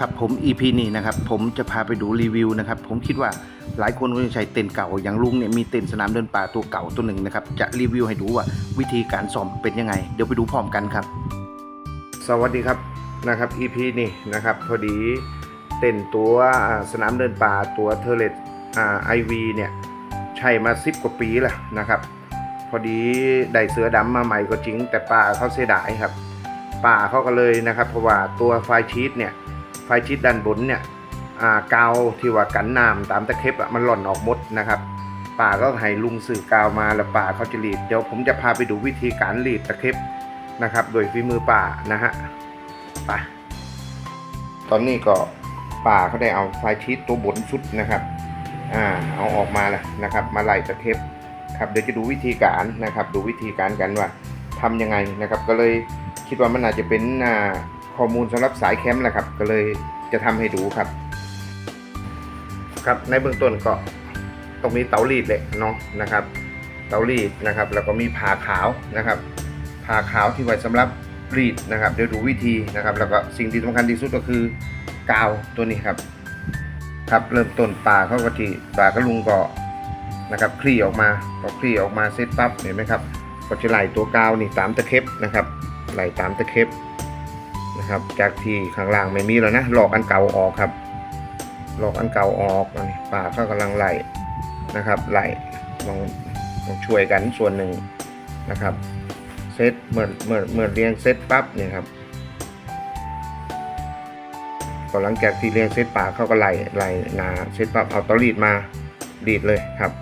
ครับผม EP นี้นะครับผมจะพาไปดูรีวิวนะครับผมคิดว่าหลายคนก็ยังใช้เต็นท์เก่าอย่างลุงเนี่ยมีเต็นท์สนามเดินป่าตัวเก่าตัวหนึ่งนะครับจะรีวิวให้ดูว่าวิธีการซ่อมเป็นยังไง เดี๋ยวไปดูพร้อมกันครับ สวัสดีครับนะครับ EP นี้นะครับพอดีเต็นท์ตัวสนามเดินป่าตัวเทเลตไอวีเนี่ยใช้มา10กว่าปีแล้วนะครับพอดีได้เสือดำมาใหม่ก็จริง แต่ป่าเขาเสียดายครับ ป่าเขาก็เลยนะครับเพราะว่าตัวไฟชีตเนี่ย ไฟชิดด้านบนเนี่ยกาวที่ว่ากันน้ำตามตะเข็บอะมันหล่อนออกหมดนะครับป่าก็ให้ลุงสื่อกาวมาแล้วป่าเขาจะรีดเดี๋ยวผมจะพาไปดูวิธีการรีดตะเข็บนะครับโดยฝีมือป่านะฮะไปตอนนี้ก็ป่าเขาได้เอาไฟชีตตัวบนสุดนะครับอ่าเอาออกมาแล้วนะครับ มาไล่ตะเข็บครับเดี๋ยวจะดูวิธีการนะครับ ดูวิธีการกันว่าทำยังไงนะครับ ก็เลยคิดว่ามันอาจจะเป็นอ่า ข้อมูลสำหรับสายแคมป์แหละครับ ก็เลยจะทำให้ดูครับ ครับในเบื้องต้นก็ต้องมีเตารีดเหล็กเนาะนะครับ เตารีดนะครับ แล้วก็มีผ่าขาวนะครับผ่าขาวที่ไว้สำหรับรีดนะครับ เดี๋ยวดูวิธีนะครับ แล้วก็สิ่งที่สำคัญที่สุดก็คือกาวตัวนี้ครับ ครับเริ่มต้นป่าเขาก็ที่ป่ากระลุงก็นะครับคลี่ออกมาพอคลี่ออกมาเสร็จปั๊บเห็นไหมครับก็จะไหลตัวกาวนี่ตามตะเข็บนะครับไหลตามตะเข็บ นะครับ จากที่ข้างล่างไม่มีแล้วนะหลอกอันเก่าออกครับ หลอกอันเก่าออกนนี้ป่าเขากำลังไล่นะครับไล่ลองลองช่วยกันส่วนหนึ่งนะครับเซตเมื่อเมื่อเมื่อเรียงเซตปั๊บเนี่ยครับก็หลังจากที่เรียงเซตป่าเขาก็ไล่ไล่นาเซตปั๊บเอาตารีดมารีดเลยครับ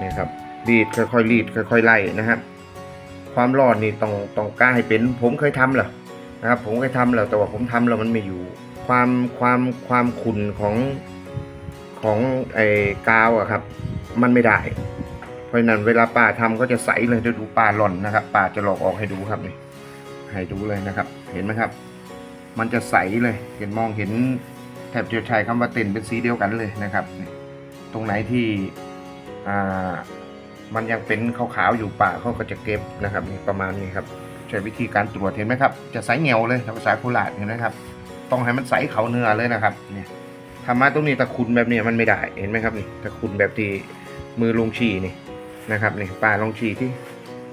นี่ครับรีดค่อยๆรีดค่อยๆไล่นะครับ ความรอนนี่ต้องต้องกล้าให้เป็น ผมเคยทำเหรอนะครับ ผมเคยทำแล้วแต่ว่าผมทำแล้วมันไม่อยู่ ความความความขุ่นของของไอ้กาวอะครับ มันไม่ได้ เพราะนั้นเวลาป้าทำก็จะใสเลยเดี๋ยวดูป้าหล่อนนะครับป้าจะหลอกออกให้ดูครับนี่ให้ดูเลยนะครับ เห็นไหมครับ มันจะใสเลยเห็นมองเห็นแทบจะใช้คำว่าเต็นเป็นสีเดียวกันเลยนะครับ ตรงไหนที่อ่า มันยังเป็นขาวๆอยู่ป่าเขาก็จะเก็บนะครับนี่ประมาณนี้ครับใช้วิธีการตรวจเห็นไหมครับ จะใสเงวเลยภาษาโคราชเห็นไหมครับ ต้องให้มันใสเขาเนื้อเลยนะครับเนี่ยทำมาตรงนี้ตะคุนแบบนี้มันไม่ได้เห็นไหมครับนี่ตะคุนแบบที่มือลงฉี่นี่นะครับนี่ป่าลงฉี่ที่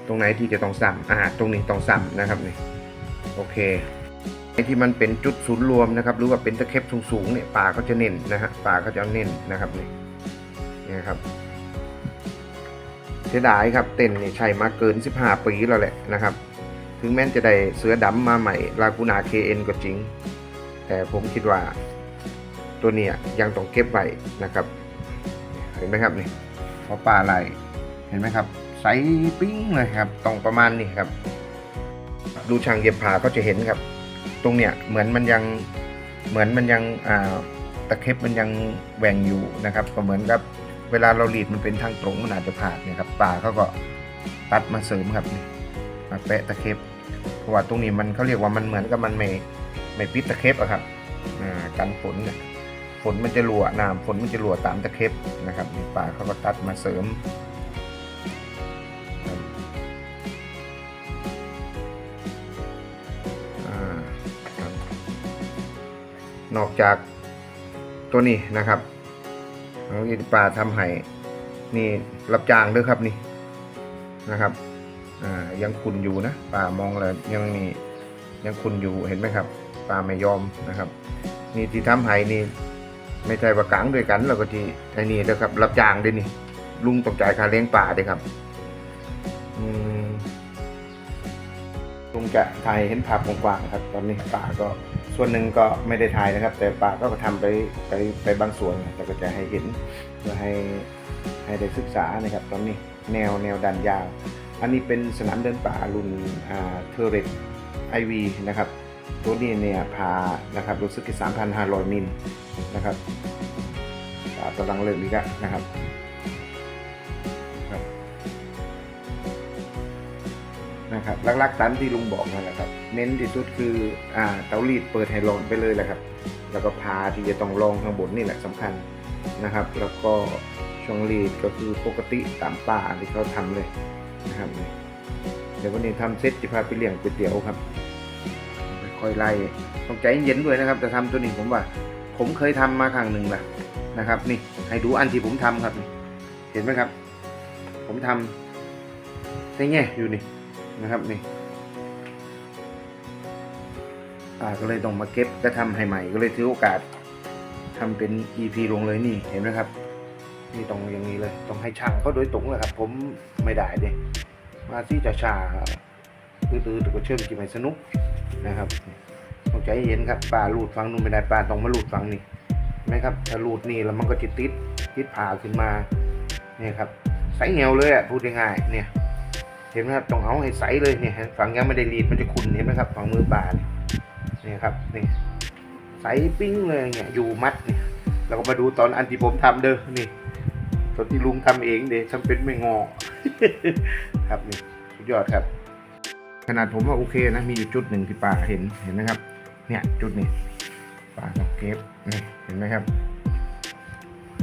ตรงไหนที่จะต้องซ้ำอ่าตรงนี้ต้องซ้ำนะครับนี่โอเคไอ้ที่มันเป็นจุดศูนย์รวมนะครับหรือว่าเป็นตะเข็บสูงๆเนี่ยป่าก็จะเน้นนะฮะป่าก็จะเน้นนะครับนี่นี่ครับ สียดายครับเต็นนี่ใช้มาเกิน 15 ปีแล้วแหละนะครับ ถึงแม้จะได้เสือดำมาใหม่ลากูนา KN ก็จริง แต่ผมคิดว่าตัวเนี้ยยังต้องเก็บไว้นะครับ เห็นไหมครับนี่พอปลาอะไรเห็นไหมครับใสปิ้งเลยครับตรงประมาณนี้ครับ ดูช่างเย็บผ้าก็จะเห็นครับ ตรงเนี้ยเหมือนมันยังเหมือนมันยังตะเข็บมันยังแหว่งอยู่นะครับก็เหมือนกับ เวลาเราหลีดมันเป็นทางตรงมันอาจจะผ่านเนี่ยครับป่าเขาก็ตัดมาเสริมครับนี่มาแปะตะเข็บเพราะว่าตรงนี้มันเขาเรียกว่ามันเหมือนกับมันไม่ไม่ปิดตะเข็บอะครับอ่ากันฝนเนี่ยฝนมันจะรั่วน้ำฝนมันจะรั่วตามตะเข็บนะครับป่าเขาก็ตัดมาเสริมนอกจากตัวนี้นะครับ เอาอีป่าทำให้นี่รับจ้างด้วยครับนี่นะครับอ่ายังคุณอยู่นะป่ามองแล้วยังมียังคุณอยู่เห็นไหมครับป่าไม่ยอมนะครับ นี่ที่ทำให้นี่ไม่ใช่ว่ากังด้วยกันแล้วก็ที่ไอ้นี่นะครับ รับจ้างด้วยนี่ ลุงต้องจ่ายค่าเลี้ยงป่าด้วยครับอืมลุงจะถ่ายเห็นภาพกว้างๆครับ ตอนนี้ป่าก็ ส่วนหนึ่งก็ไม่ได้ถ่ายนะครับ แต่ป่าก็ทำไปไปไปบางส่วนแต่ก็จะให้เห็นเพื่อให้ให้ได้ศึกษานะครับ ตอนนี้แนวแนวดันยาว อันนี้เป็นสนามเดินป่ารุ่นอ่าเทเรตไอวีนะครับ ตัวนี้เนี่ยพานะครับรู้สึกที่3,500มิลนะครับอ่ากำลังเริ่มอีกแล้วนะครับครับ นะครับลักๆตามที่ลุงบอกนั่นแหละครับ เน้นที่สุดคืออ่าเตารีดเปิดไฮโลนไปเลยแหละครับ แล้วก็พาที่จะต้องลองข้างบนนี่แหละสำคัญนะครับ แล้วก็ช่องรีดก็คือปกติตามป่าที่เขาทำเลยนะครับเดี๋ยววันนี้ทำเซตจจะพาไปเลี้ยงก๋วยเตี๋ยวครับค่อยไล่ต้องใจเย็นด้วยนะครับจะทำตัวนี้ผมว่า ผมเคยทำมาครั้งหนึ่งละนะครับ นี่ให้ดูอันที่ผมทำครับ เห็นไหมครับ ผมทำได้แง่อยู่นี่ นะครับนี่อ่าก็เลยต้องมาเก็บก็ทำให้ใหม่ก็เลยถือโอกาสทำเป็น EP ลงเลยนี่เห็นไหมครับนี่ต้องอย่างนี้เลยต้องให้ช่างเขาโดยตรงเลยครับ ผมไม่ได้เด้มาที่จะชาตื้อๆแต่ก็เชื่อมกินไม่สนุกนะครับต้องใจเย็นครับปลาลูดฟังนู่นไม่ได้ปลาต้องมาลูดฟังนี่ไหมครับถ้าลูดนี่แล้วมันก็จะติดติดผ่าขึ้นมาเนี่ยครับใส่เงวเลยอะพูดง่ายๆเนี่ย เห็นไหมครับต้องเอาให้ใสเลยเนี่ยฝั่งยังไม่ได้รีดมันจะขุ่นเห็นไหมครับฝั่งมือปลาเนี่ยเนี่ยครับนี่ใสปิ้งเลยเนี่ยอยู่มัดเนี่ยเราก็มาดูตอนอันที่ผมทำเด้อนี่ตอนที่ลุงทำเองเดทำเป็นไม่งอครับนี่สุดยอดครับ ขนาดผมว่าโอเคนะมีอยู่จุดหนึ่งที่ป่าเห็นเห็นไหมครับ เนี่ยจุดนี้ป่าต้องเก็บนี่เห็นไหมครับ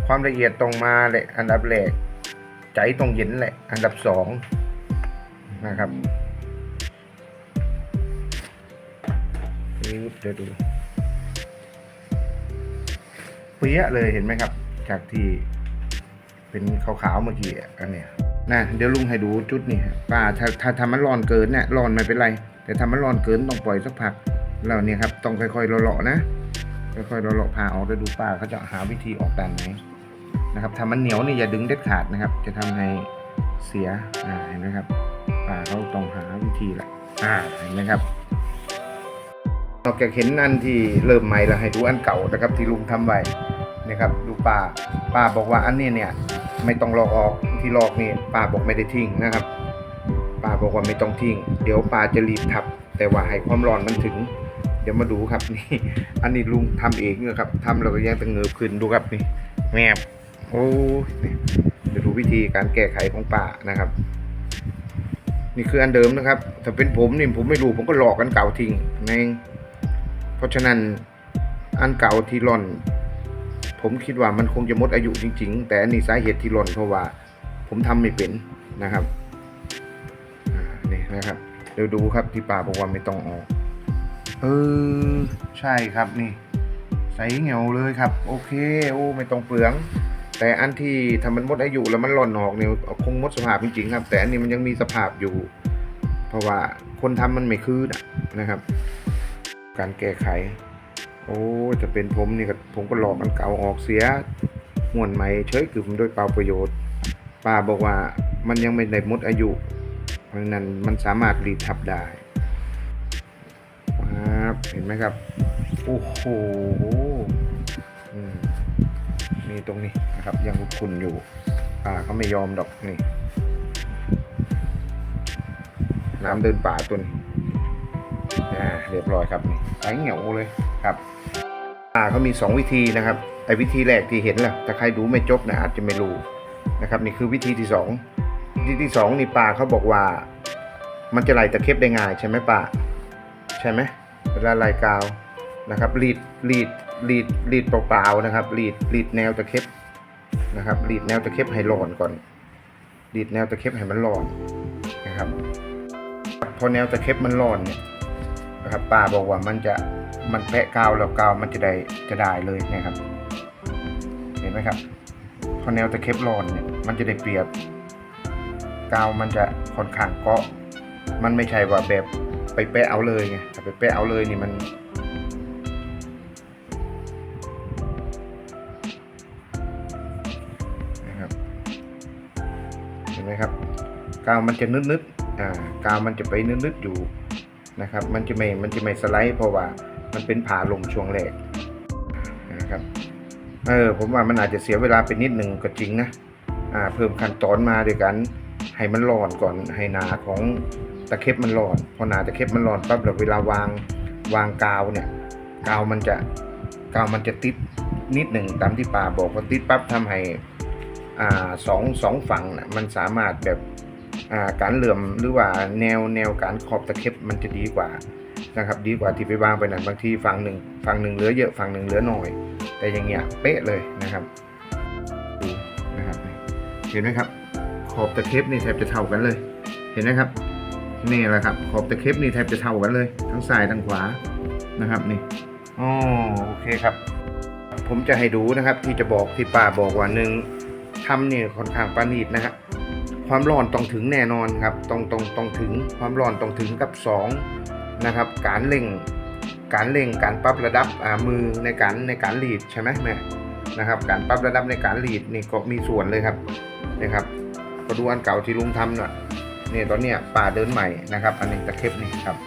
ความละเอียดตรงมาแหละอันดับแรกใจตรงเย็นแหละ อันดับสอง นะครับเดี๋ยวดูเปี้ยเลยเห็นไหมครับ จากที่เป็นขาวๆเมื่อกี้อันเนี้ยนะเดี๋ยวลุงให้ดูจุดนี่ป้าถ้าถ้าทำมันร้อนเกินเนี่ยร้อนไม่เป็นไร แต่ทำมันร้อนเกินต้องปล่อยสักพักแล้วเนี่ยครับต้องค่อยๆเลาะๆนะค่อยๆเลาะๆผ่าออกแล้วดูป้าเขาจะหาวิธีออกด้านไหนนะครับถ้ามันเหนียวนี่อย่าดึงเด็ดขาดนะครับ จะทำให้เสียเห็นไหมครับ ป้าเขาต้องหาวิธีแหละอ่าเห็นไหมครับนอกจากเห็นอันที่เริ่มใหม่แล้วให้ดูอันเก่านะครับที่ลุงทำไว้นะครับดูป้าป้าบอกว่าอันนี้เนี่ยไม่ต้องลอกออกที่ลอกนี่ป้าบอกไม่ได้ทิ้งนะครับป้าบอกว่าไม่ต้องทิ้ง เดี๋ยวป้าจะรีบทับ แต่ว่าให้ความร้อนมันถึง เดี๋ยวมาดูครับนี่ อันนี้ลุงทำเองนะครับทำแล้วก็ยังตะเงิบขึ้นดูครับนี่แมบโอ้เดี๋ยวดูวิธีการแก้ไขของป้านะครับ นี่คืออันเดิมนะครับ ถ้าเป็นผมนี่ผมไม่รู้ผมก็หลอกอันเก่าทิ้งนั่นเองเพราะฉะนั้นอันเก่าที่ร่อน ผมคิดว่ามันคงจะหมดอายุจริง ๆ แต่อันนี้สาเหตุที่หล่นเพราะว่า ผมทำไม่เป็นนะครับอ่านี่นะครับเดี๋ยวดูครับที่ป่าบอกว่าไม่ต้องออกเออใช่ครับนี่ ใสเหงาเลยครับ โอเค โอ้ไม่ต้องเปลือง แต่อันที่ทำมันมดอายุแล้วมันหล่นออกเนี่ยคงมดสภาพจริงๆครับ แต่อันนี้มันยังมีสภาพอยู่ เพราะว่าคนทำมันไม่คืนนะครับ การแก้ไข โอ้จะเป็นผมนี่ก็ผมก็หลอกมันเก่าออกเสียม่วนใหม่เฉยกึ่มโดยเปล่าประโยชน์ ป้าบอกว่ามันยังไม่ได้มดอายุ เพราะนั้นมันสามารถรีดทับได้ครับเห็นไหมครับ โอ้โหมนี่ตรงนี้ นะครับ ยังคุนอยู่ป้าเขาไม่ยอมดอกนี่ น้ำเดินป่าตัวนี้อ่าเรียบร้อยครับนี่ใสเหงียวเลยครับอ่าเขามี 2 วิธีนะครับไอ้วิธีแรกที่เห็นแหละถ้าใครดูไม่จบนะอาจจะไม่รู้นะครับ นี่คือวิธีที่ 2 วิธีที่2นี่ป่าเขาบอกว่า มันจะไล่ตะเข็บได้ง่ายใช่ไหมป่าใช่ไหมเวลาไล่กาวนะครับรีดรีดรีดรีดเปล่าๆนะครับรีดรีดแนวตะเข็บ นะครับรีดแนวตะเข็บให้ร้อนก่อนรีดแนวตะเข็บให้มันร้อนนะครับ พอแนวตะเข็บมันร้อนเนี่ยนะครับป้าบอกว่ามันจะมันแปะกาวแล้วกาวมันจะได้จะได้เลยนะครับ เห็นไหมครับ พอแนวตะเข็บร้อนเนี่ยมันจะได้เปรียบกาวมันจะค่อนข้างเกาะ มันไม่ใช่ว่าแบบไปแปะเอาเลยไงถ้าไปแปะเอาเลยนี่มัน ห็นไหมครับกาวมันจะนึดๆอ่ากาวมันจะไปนึดๆอยู่นะครับ มันจะไม่มันจะไม่สไลด์เพราะว่ามันเป็นผ่าลมช่วงแรกนะครับเออผมว่ามันอาจจะเสียเวลาไปนิดหนึ่งก็จริงนะอ่าเพิ่มขั้นตอนมาด้วยกัน ให้มันร้อนก่อนให้หนาของตะเข็บมันร้อนพอหนาตะเข็บมันร้อนปั๊บแล้วเวลาวางวางกาวเนี่ยกาวมันจะกาวมันจะติดนิดหนึ่งตามที่ป่าบอกพอติดปั๊บทำให้ อ่าสองสองฝั่งนะมันสามารถแบบอ่าการเหลื่อมหรือว่าแนวแนวการขอบตะเข็บมันจะดีกว่านะครับดีกว่าที่ไปวางไปนั่นบางทีฝั่งหนึ่งฝั่งหนึ่งเหลือเยอะฝั่งหนึ่งเหลือน้อย แต่อย่างเงี้ยเป๊ะเลยนะครับดูนะครับเห็นไหมครับ ขอบตะเข็บนี่แทบจะเท่ากันเลย เห็นไหมครับนี่แหละครับขอบตะเข็บนี่แทบจะเท่ากันเลย ทั้งซ้ายทั้งขวานะครับนี่อ๋อโอเคครับ ผมจะให้ดูนะครับที่จะบอกที่ป้าบอกว่าหนึ่ง ทำเนี่ยค่อนข้างประณีตนะฮะความร้อนต้องถึงแน่นอนครับต้องต้องต้องถึงความร้อนต้องถึงกับสองนะครับ การเล่งการเล่งการปรับระดับอ่ามือในการในการรีดใช่ไหมแม่นะครับ การปรับระดับในการรีดนี่ก็มีส่วนเลยครับนะครับก็ดูอันเก่าที่ลุงทำน่ะเนี่ยตอนเนี้ยป่าเดินใหม่นะครับ อันนี้ตะเข็บนี่ครับ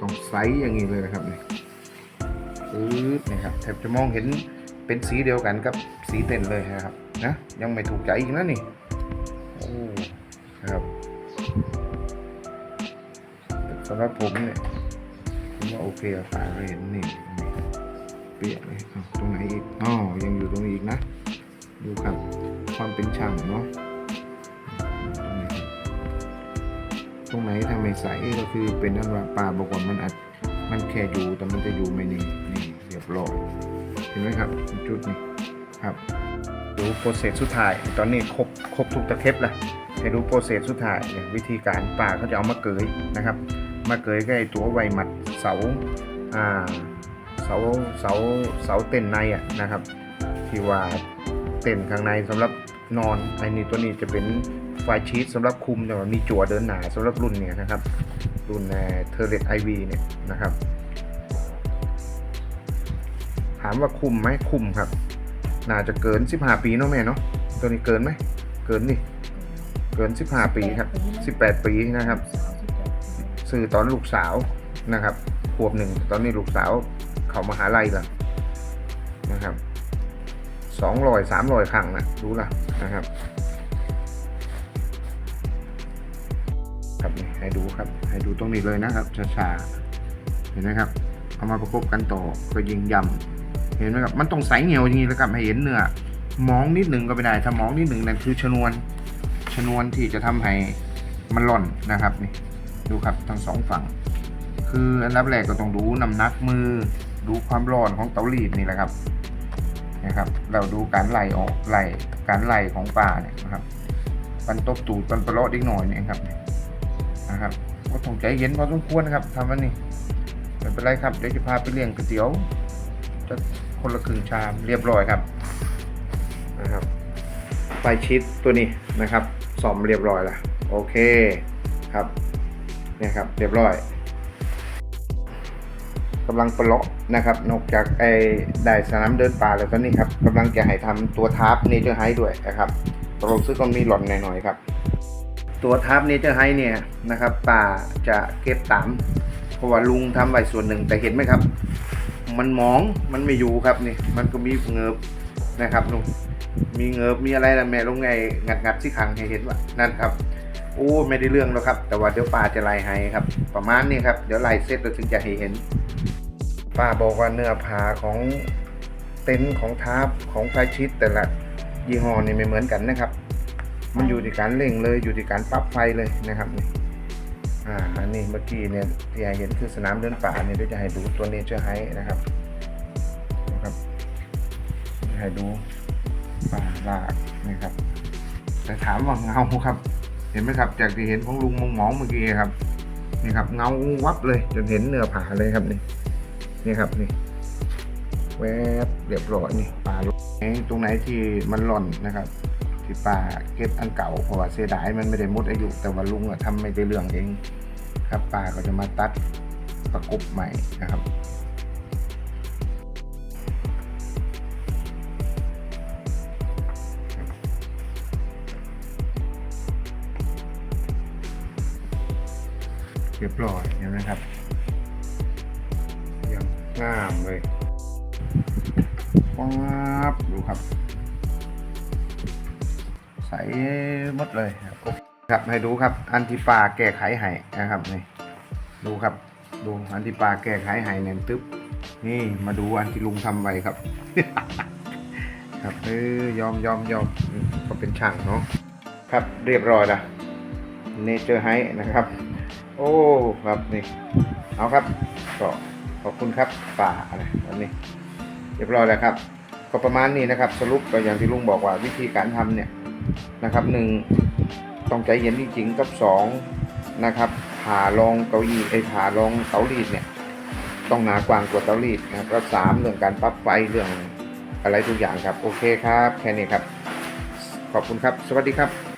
ต้องไซส์อย่างนี้เลยนะครับเนี่ย ปึ๊บนะครับแทบจะมองเห็นเป็นสีเดียวกันกับสีเต็นเลยนะครับนะยังไม่ถูกใจอีกนะนี่โอ้ครับสำหรับผมเนี่ยผมว่าโอเคอะป่าก็เห็นนี่เปียกเลยตรงไหนอีกอ๋อยังอยู่ตรงนี้อีกนะ ดูครับความเป็นช่างเนาะตรงนี้ครับตรงไหนทำไมใสก็คือเป็นนั่นว่าปลาบอกว่ามันอาจ มันแค่อยู่แต่มันจะอยู่ไม่นี่งนี่เรียบร้อยเห็นไหมครับจุดนี้ครับดูโปรเซสสุดท้าย ตอนนี้ครบครบทุกตะเข็บแล้วให้ดูโปรเซสสุดท้ายเนี่ยวิธีการปลาเขาจะเอามาเกยนะครับ มาเกยก็ไอตัวไวมัดเสาอ่าเสาเสาเสาเต้นในอะนะครับ ที่ว่าเต้นข้างในสำหรับนอนไอ้นี่ตัวนี้จะเป็นไฟชีตสำหรับคุมแต่ว่ามีจั่วเดินหนาสำหรับรุ่นเนี่ยนะครับ รุ่นเทอร์เรตไอวีเนี่ยนะครับ ถามว่าคุมไหมคุมครับ น่าจะเกิน 15 ปีเนาะแม่เนาะตัวนี้เกินไหม เกินนี่เกิน 15 ปีครับ 18 ปีนะครับ ซื้อตอนลูกสาวนะครับขวบหนึ่งตอนนี้ลูกสาวเขามหาลัยล้วนะครับสองรอยสามรอยครั้งนะดูละนะครับ ครับให้ดูครับให้ดูตรงนี้เลยนะครับช้าๆเห็นไหมครับ เอามาประกบกันต่อก็ยิงยำเห็นไหมครับมันต้องใสเงียวอย่างนี้แล้วครับให้เห็นเนื้อมองนิดหนึ่งก็ไม่ได้ถ้ามองนิดหนึ่งนั่นคือชนวนชนวนที่จะทำให้มันหล่อนนะครับนี่ดูครับทั้งสองฝั่ง คืออันดับแรกก็ต้องดูน้ำหนักมือดูความร้อนของเตารีดนี่แหละครับนะครับ เราดูการไหลออกไหลการไหลของปลาเนี่ยนะครับปันตบตูดปันประเลาะดิกหน่อยเนี่ยครับ นะครับก็ต้องใจเย็นพอสมควรนะครับทำวันนี้ไม่เป็นไรครับเดี๋ยวจะพาไปเลี้ยงก๋วยเตี๋ยว จะคนละครึ่งชามเรียบร้อยครับนะครับไฟชิดตัวนี้นะครับซ่อมเรียบร้อยล้วโอเคครับเนี่ยครับเรียบร้อยกำลังปลาะนะครับ นอกจากไอ้ได้สนามเดินป่าแล้วตอนนี้ครับกำลังจะให้ทำตัวทาร์ปเนเจอร์ไฮด้วยนะครับตกลงซื้อก็มีหล่อนหน่อยๆครับ ตัวทาร์ปเนเจอร์ไฮเนี่ยนะครับป่าจะเก็บตามเพราะว่าลุงทำไว้ส่วนหนึ่งแต่เห็นไหมครับ มันมองมันไม่อยู่ครับนี่มันก็มีเงือบนะครับลุงมีเงือบมีอะไรนะแม่ลงไงงัดงัดๆที่ขังให้เห็นว่านั่นครับโอ้ไม่ได้เรื่องแล้วครับ แต่ว่าเดี๋ยวป้าจะไล่ให้ครับ ประมาณนี้ครับเดี๋ยวไล่เสร็จเราถึงจะให้เห็นป้าบอกว่าเนื้อผาของเต็นท์ของทาร์ปของไฟชิดแต่ละยี่ห้อนี่ไม่เหมือนกันนะครับ มันอยู่ที่การเร่งเลยอยู่ที่การปรับไฟเลยนะครับนี่อ่าอันนี้เมื่อกี้เนี่ยที่ให้เห็นคือสนามเดินป่าเนี่ยเดี๋ยวจะให้ดูตัวเนเจอร์ไฮนะครับนะครับให้ดูป่าลากนะครับ แต่ถามว่าเงาครับ เห็นไหมครับ จากที่เห็นของลุงมองมองเมื่อกี้ครับนี่ครับเงาวับเลยจนเห็นเนื้อผาเลยครับนี่นี่ครับนี่แวบเรียบร้อยนี่ปลาลงตรงไหนที่มันหล่อนนะครับ ที่ปลาเก็บอันเก่าเพราะว่าเสียดายมันไม่ได้หมดอายุ แต่ว่าลุงอะทำไม่ได้เรื่องเอง ครับปลาก็จะมาตัดประกบใหม่นะครับเรียบร้อยเห็นไหมครับยังงามเลยป๊าบดูครับ ใสหมดเลยครับโอเคครับให้ดูครับอันที่ปลาแก้ไขให้นะครับนี่ดูครับดูอันที่ปลาแก้ไขให้เน้นตึ๊บนี่มาดูอันที่ลุงทำไว้ครับ ครับเออยอมยอมยอมก็เป็นช่างเนาะครับเรียบร้อยละเนเจอร์ไฮนะครับ โอ้ครับนี่เอาครับก็ขอบคุณครับป่าอะไรวันนี้ เรียบร้อยแล้วครับ ก็ประมาณนี้นะครับ สรุปก็อย่างที่ลุงบอกว่าวิธีการทำเนี่ย นะครับหนึ่งต้องใจเย็นจริงๆกับสองนะครับผ่ารองเก้าอี้ไอ้ผ่ารองเตาลีดเนี่ยต้องหนากว้างกว่าเตาลีดนะครับก็สามเรื่องการปรับไฟเรื่องอะไรทุกอย่างครับ โอเคครับ แค่นี้ครับ ขอบคุณครับ สวัสดีครับ